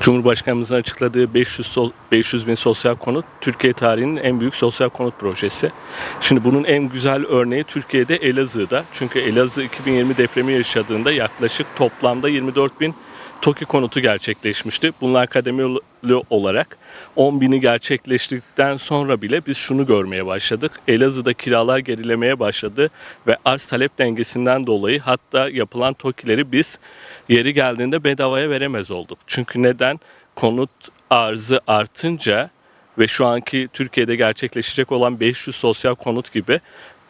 Cumhurbaşkanımızın açıkladığı 500, sol- 500 bin sosyal konut Türkiye tarihinin en büyük sosyal konut projesi. Şimdi bunun en güzel örneği Türkiye'de Elazığ'da. Çünkü Elazığ 2020 depremi yaşadığında yaklaşık toplamda 24 bin TOKİ konutu gerçekleşmişti. Bunlar kademeli olarak 10 bini gerçekleştikten sonra bile biz şunu görmeye başladık. Elazığ'da kiralar gerilemeye başladı ve arz talep dengesinden dolayı hatta yapılan TOKİ'leri biz yeri geldiğinde bedavaya veremez olduk. Çünkü neden? Konut arzı artınca ve şu anki Türkiye'de gerçekleşecek olan 500 sosyal konut gibi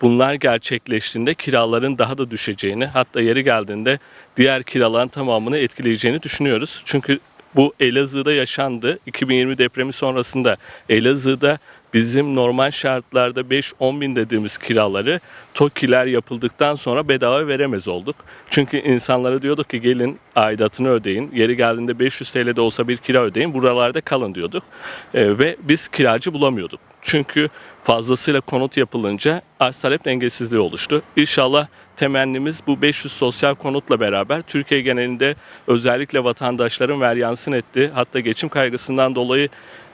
bunlar gerçekleştiğinde kiraların daha da düşeceğini hatta yeri geldiğinde diğer kiraların tamamını etkileyeceğini düşünüyoruz. Çünkü bu Elazığ'da yaşandı. 2020 depremi sonrasında Elazığ'da bizim normal şartlarda 5-10 bin dediğimiz kiraları TOKİ'ler yapıldıktan sonra bedava veremez olduk. Çünkü insanlara diyorduk ki gelin aidatını ödeyin. Yeri geldiğinde 500 TL de olsa bir kira ödeyin. Buralarda kalın diyorduk. Ee, ve biz kiracı bulamıyorduk. Çünkü fazlasıyla konut yapılınca arz talep dengesizliği oluştu. İnşallah temennimiz bu 500 sosyal konutla beraber Türkiye genelinde özellikle vatandaşların veryansın ettiği hatta geçim kaygısından dolayı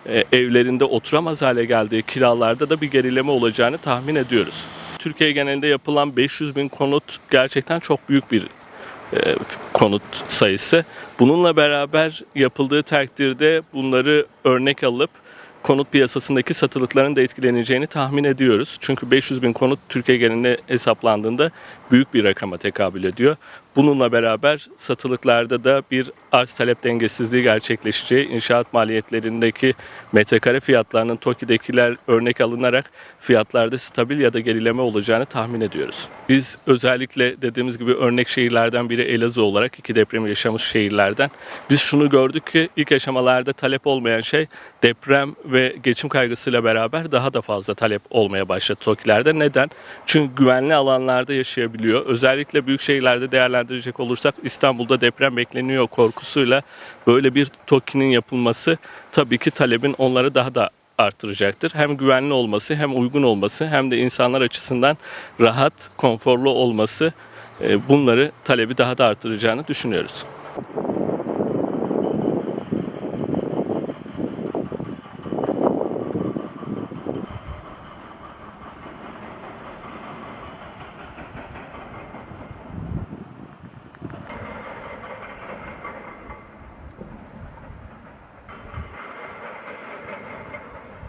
e, evlerinde oturamaz hale geldiği kiralarda da bir gerileme olacağını tahmin ediyoruz. Türkiye genelinde yapılan 500 bin konut gerçekten çok büyük bir e, konut sayısı. Bununla beraber yapıldığı takdirde bunları örnek alıp konut piyasasındaki satılıkların da etkileneceğini tahmin ediyoruz. Çünkü 500 bin konut Türkiye genelinde hesaplandığında büyük bir rakama tekabül ediyor. Bununla beraber satılıklarda da bir arz talep dengesizliği gerçekleşeceği, inşaat maliyetlerindeki metrekare fiyatlarının TOKİ'dekiler örnek alınarak fiyatlarda stabil ya da gerileme olacağını tahmin ediyoruz. Biz özellikle dediğimiz gibi örnek şehirlerden biri Elazığ olarak iki depremi yaşamış şehirlerden biz şunu gördük ki ilk aşamalarda talep olmayan şey deprem ve geçim kaygısıyla beraber daha da fazla talep olmaya başladı TOKİ'lerde. Neden? Çünkü güvenli alanlarda yaşayabiliyor. Özellikle büyük şehirlerde değerlendirecek olursak İstanbul'da deprem bekleniyor korkusuyla böyle bir TOKİ'nin yapılması tabii ki talebin onları daha da artıracaktır. Hem güvenli olması hem uygun olması hem de insanlar açısından rahat, konforlu olması e, bunları talebi daha da artıracağını düşünüyoruz.